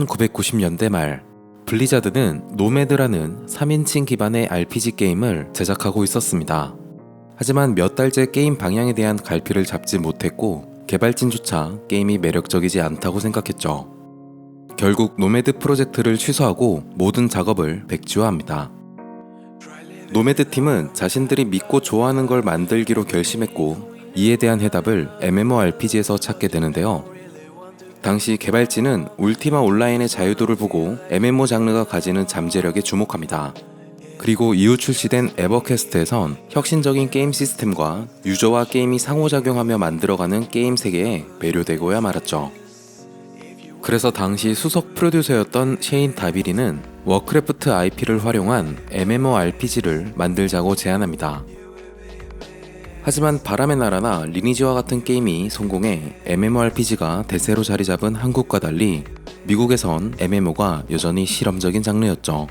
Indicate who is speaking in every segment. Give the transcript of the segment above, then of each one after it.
Speaker 1: 1990년대 말 블리자드는 노매드라는 3인칭 기반의 RPG 게임을 제작하고 있었습니다. 하지만 몇 달째 게임 방향에 대한 갈피를 잡지 못했고 개발진조차 게임이 매력적이지 않다고 생각했죠. 결국 노매드 프로젝트를 취소하고 모든 작업을 백지화합니다. 노매드 팀은 자신들이 믿고 좋아하는 걸 만들기로 결심했고 이에 대한 해답을 MMORPG에서 찾게 되는데요. 당시 개발진은 울티마 온라인의 자유도를 보고 MMO 장르가 가지는 잠재력에 주목합니다. 그리고 이후 출시된 에버캐스트에선 혁신적인 게임 시스템과 유저와 게임이 상호작용하며 만들어가는 게임 세계에 매료되고야 말았죠. 그래서 당시 수석 프로듀서였던 셰인 다비리는 워크래프트 IP를 활용한 MMORPG를 만들자고 제안합니다. 하지만 바람의 나라나 리니지와 같은 게임이 성공해 MMORPG가 대세로 자리 잡은 한국과 달리 미국에선 MMO가 여전히 실험적인 장르였죠.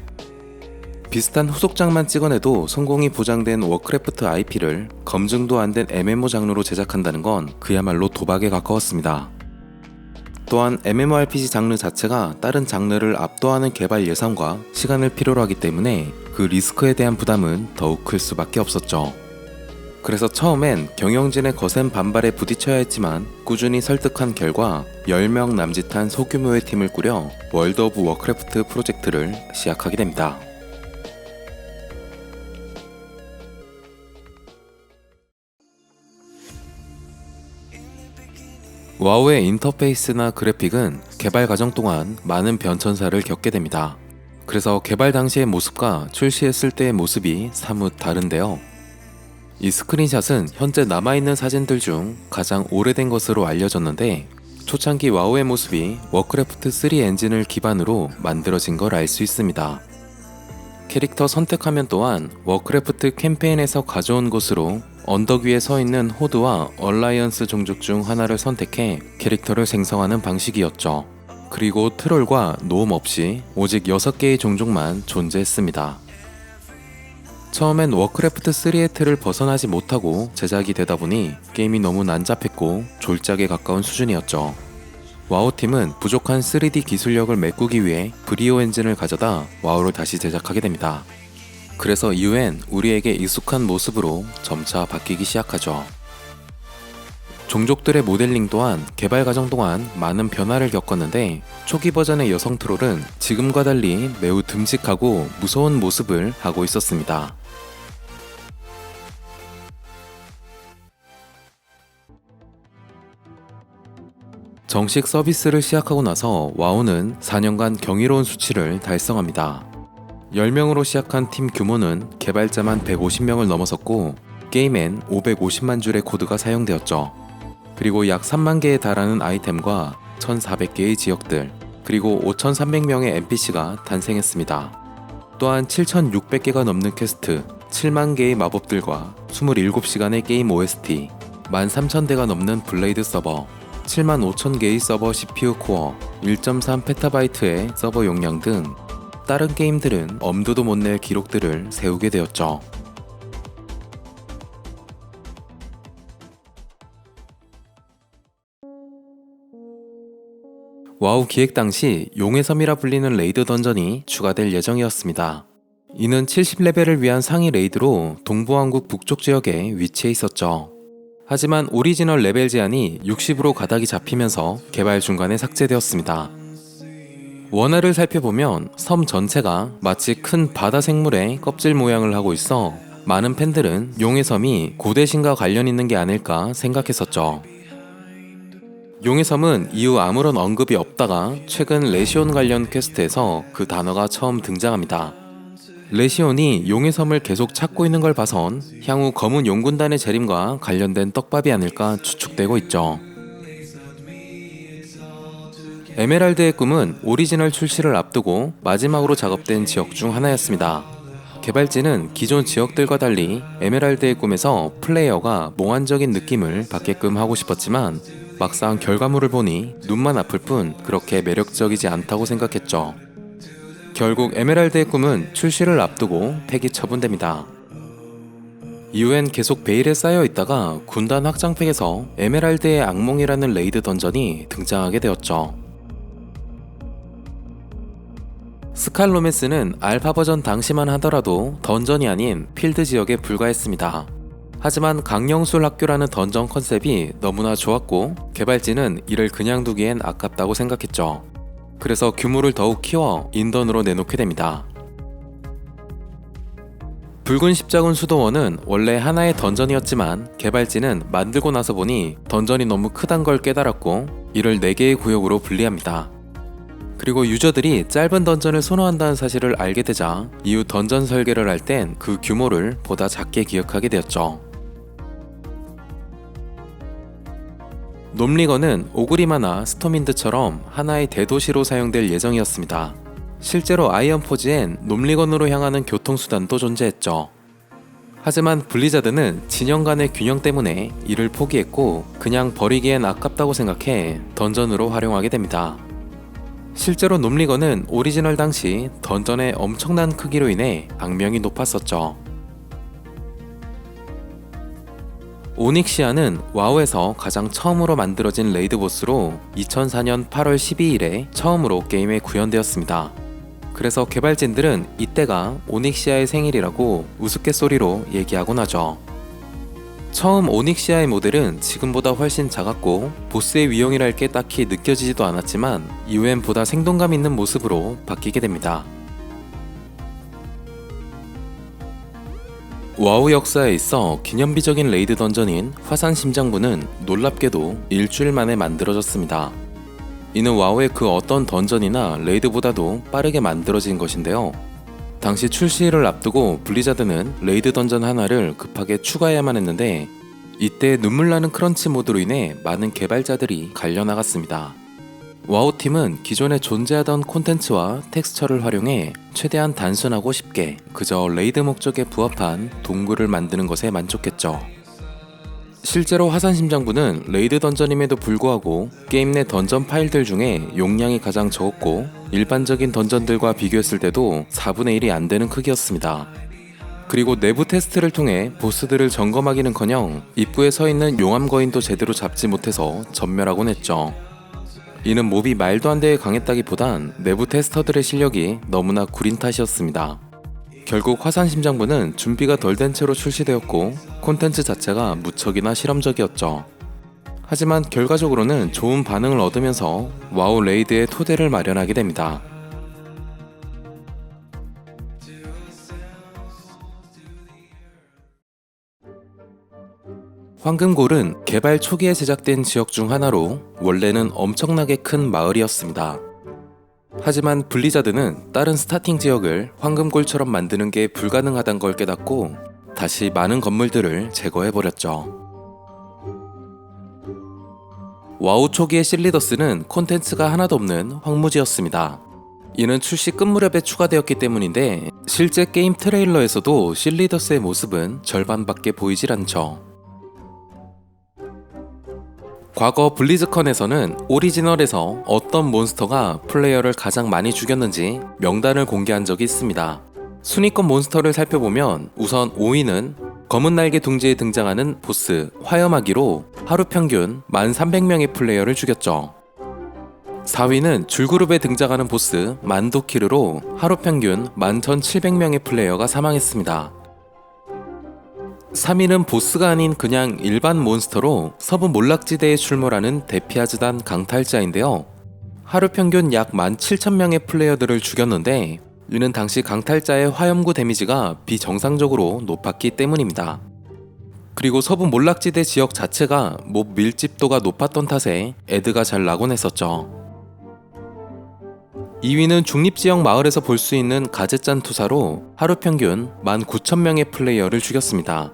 Speaker 1: 비슷한 후속작만 찍어내도 성공이 보장된 워크래프트 IP를 검증도 안 된 MMO 장르로 제작한다는 건 그야말로 도박에 가까웠습니다. 또한 MMORPG 장르 자체가 다른 장르를 압도하는 개발 예산과 시간을 필요로 하기 때문에 그 리스크에 대한 부담은 더욱 클 수밖에 없었죠. 그래서 처음엔 경영진의 거센 반발에 부딪혀야 했지만 꾸준히 설득한 결과 10명 남짓한 소규모의 팀을 꾸려 월드 오브 워크래프트 프로젝트를 시작하게 됩니다. 와우의 인터페이스나 그래픽은 개발 과정 동안 많은 변천사를 겪게 됩니다. 그래서 개발 당시의 모습과 출시했을 때의 모습이 사뭇 다른데요. 이 스크린샷은 현재 남아있는 사진들 중 가장 오래된 것으로 알려졌는데 초창기 와우의 모습이 워크래프트 3 엔진을 기반으로 만들어진 걸 알 수 있습니다. 캐릭터 선택하면 또한 워크래프트 캠페인에서 가져온 것으로 언덕 위에 서 있는 호드와 얼라이언스 종족 중 하나를 선택해 캐릭터를 생성하는 방식이었죠. 그리고 트롤과 노움 없이 오직 6개의 종족만 존재했습니다. 처음엔 워크래프트 3의 틀을 벗어나지 못하고 제작이 되다 보니 게임이 너무 난잡했고 졸작에 가까운 수준이었죠. 와우팀은 부족한 3D 기술력을 메꾸기 위해 브리오 엔진을 가져다 와우를 다시 제작하게 됩니다. 그래서 이후엔 우리에게 익숙한 모습으로 점차 바뀌기 시작하죠. 종족들의 모델링 또한 개발 과정 동안 많은 변화를 겪었는데 초기 버전의 여성 트롤은 지금과 달리 매우 듬직하고 무서운 모습을 하고 있었습니다. 정식 서비스를 시작하고 나서 와우는 4년간 경이로운 수치를 달성합니다. 10명으로 시작한 팀 규모는 개발자만 150명을 넘어섰고 게임엔 550만 줄의 코드가 사용되었죠. 그리고 약 3만 개에 달하는 아이템과 1,400개의 지역들, 그리고 5,300명의 NPC가 탄생했습니다. 또한 7,600개가 넘는 퀘스트, 7만 개의 마법들과 27시간의 게임 OST, 13,000대가 넘는 블레이드 서버, 7만 5천 개의 서버 CPU 코어, 1.3 페타바이트의 서버 용량 등 다른 게임들은 엄두도 못 낼 기록들을 세우게 되었죠. 와우 기획 당시 용의 섬이라 불리는 레이드 던전이 추가될 예정이었습니다. 이는 70레벨을 위한 상위 레이드로 동부왕국 북쪽 지역에 위치해 있었죠. 하지만 오리지널 레벨 제한이 60으로 가닥이 잡히면서 개발 중간에 삭제되었습니다. 원화를 살펴보면 섬 전체가 마치 큰 바다 생물의 껍질 모양을 하고 있어 많은 팬들은 용의 섬이 고대 신과 관련 있는 게 아닐까 생각했었죠. 용의 섬은 이후 아무런 언급이 없다가 최근 레시온 관련 퀘스트에서 그 단어가 처음 등장합니다. 레시온이 용의 섬을 계속 찾고 있는 걸 봐선 향후 검은 용군단의 재림과 관련된 떡밥이 아닐까 추측되고 있죠. 에메랄드의 꿈은 오리지널 출시를 앞두고 마지막으로 작업된 지역 중 하나였습니다. 개발진은 기존 지역들과 달리 에메랄드의 꿈에서 플레이어가 몽환적인 느낌을 받게끔 하고 싶었지만 막상 결과물을 보니 눈만 아플 뿐 그렇게 매력적이지 않다고 생각했죠. 결국 에메랄드의 꿈은 출시를 앞두고 폐기 처분됩니다. 이후엔 계속 베일에 쌓여 있다가 군단 확장팩에서 에메랄드의 악몽이라는 레이드 던전이 등장하게 되었죠. 스칼로메스는 알파 버전 당시만 하더라도 던전이 아닌 필드 지역에 불과했습니다. 하지만 강령술 학교라는 던전 컨셉이 너무나 좋았고 개발진은 이를 그냥 두기엔 아깝다고 생각했죠. 그래서 규모를 더욱 키워 인던으로 내놓게 됩니다. 붉은 십자군 수도원은 원래 하나의 던전이었지만 개발진은 만들고 나서 보니 던전이 너무 크단 걸 깨달았고 이를 4개의 구역으로 분리합니다. 그리고 유저들이 짧은 던전을 선호한다는 사실을 알게 되자 이후 던전 설계를 할 땐 그 규모를 보다 작게 기억하게 되었죠. 놈리건은 오그리마나 스토민드처럼 하나의 대도시로 사용될 예정이었습니다. 실제로 아이언포지엔 놈리건으로 향하는 교통수단도 존재했죠. 하지만 블리자드는 진영 간의 균형 때문에 이를 포기했고 그냥 버리기엔 아깝다고 생각해 던전으로 활용하게 됩니다. 실제로 놈리건은 오리지널 당시 던전의 엄청난 크기로 인해 악명이 높았었죠. 오닉시아는 와우에서 가장 처음으로 만들어진 레이드 보스로 2004년 8월 12일에 처음으로 게임에 구현되었습니다. 그래서 개발진들은 이때가 오닉시아의 생일이라고 우스갯소리로 얘기하곤 하죠. 처음 오닉시아의 모델은 지금보다 훨씬 작았고 보스의 위용이랄 게 딱히 느껴지지도 않았지만 이후엔 보다 생동감 있는 모습으로 바뀌게 됩니다. 와우 역사에 있어 기념비적인 레이드 던전인 화산 심장부는 놀랍게도 일주일 만에 만들어졌습니다. 이는 와우의 그 어떤 던전이나 레이드보다도 빠르게 만들어진 것인데요. 당시 출시를 앞두고 블리자드는 레이드 던전 하나를 급하게 추가해야만 했는데 이때 눈물 나는 크런치 모드로 인해 많은 개발자들이 갈려 나갔습니다. 와우팀은 기존에 존재하던 콘텐츠와 텍스처를 활용해 최대한 단순하고 쉽게 그저 레이드 목적에 부합한 동굴을 만드는 것에 만족했죠. 실제로 화산심장부는 레이드 던전임에도 불구하고 게임 내 던전 파일들 중에 용량이 가장 적었고 일반적인 던전들과 비교했을 때도 4분의 1이 안 되는 크기였습니다. 그리고 내부 테스트를 통해 보스들을 점검하기는커녕 입구에 서 있는 용암 거인도 제대로 잡지 못해서 전멸하곤 했죠. 이는 몹이 말도 안 되게 강했다기보단 내부 테스터들의 실력이 너무나 구린 탓이었습니다. 결국 화산심장부는 준비가 덜 된 채로 출시되었고 콘텐츠 자체가 무척이나 실험적이었죠. 하지만 결과적으로는 좋은 반응을 얻으면서 와우 레이드의 토대를 마련하게 됩니다. 황금골은 개발 초기에 제작된 지역 중 하나로 원래는 엄청나게 큰 마을이었습니다. 하지만 블리자드는 다른 스타팅 지역을 황금골처럼 만드는 게 불가능하단 걸 깨닫고 다시 많은 건물들을 제거해버렸죠. 와우 초기의 실리더스는 콘텐츠가 하나도 없는 황무지였습니다. 이는 출시 끝 무렵에 추가되었기 때문인데 실제 게임 트레일러에서도 실리더스의 모습은 절반밖에 보이질 않죠. 과거 블리즈컨에서는 오리지널에서 어떤 몬스터가 플레이어를 가장 많이 죽였는지 명단을 공개한 적이 있습니다. 순위권 몬스터를 살펴보면 우선 5위는 검은 날개 둥지에 등장하는 보스 화염아기로 하루 평균 1,300명의 플레이어를 죽였죠. 4위는 줄그룹에 등장하는 보스 만도키르로 하루 평균 11,700명의 플레이어가 사망했습니다. 3위는 보스가 아닌 그냥 일반 몬스터로 서부 몰락지대에 출몰하는 데피아즈단 강탈자인데요. 하루 평균 약 17,000명의 플레이어들을 죽였는데 이는 당시 강탈자의 화염구 데미지가 비정상적으로 높았기 때문입니다. 그리고 서부 몰락지대 지역 자체가 몹 밀집도가 높았던 탓에 애드가 잘 나곤 했었죠. 2위는 중립지역 마을에서 볼 수 있는 가제짠 투사로 하루 평균 19,000명의 플레이어를 죽였습니다.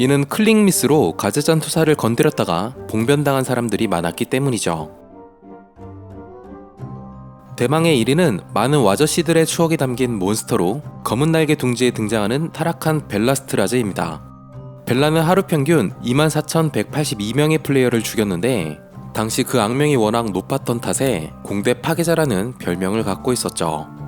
Speaker 1: 이는 클릭 미스로 가제잔 투사를 건드렸다가 봉변당한 사람들이 많았기 때문이죠. 대망의 1위는 많은 와저씨들의 추억이 담긴 몬스터로 검은 날개 둥지에 등장하는 타락한 벨라스트라즈입니다. 벨라는 하루 평균 24,182명의 플레이어를 죽였는데 당시 그 악명이 워낙 높았던 탓에 공대 파괴자라는 별명을 갖고 있었죠.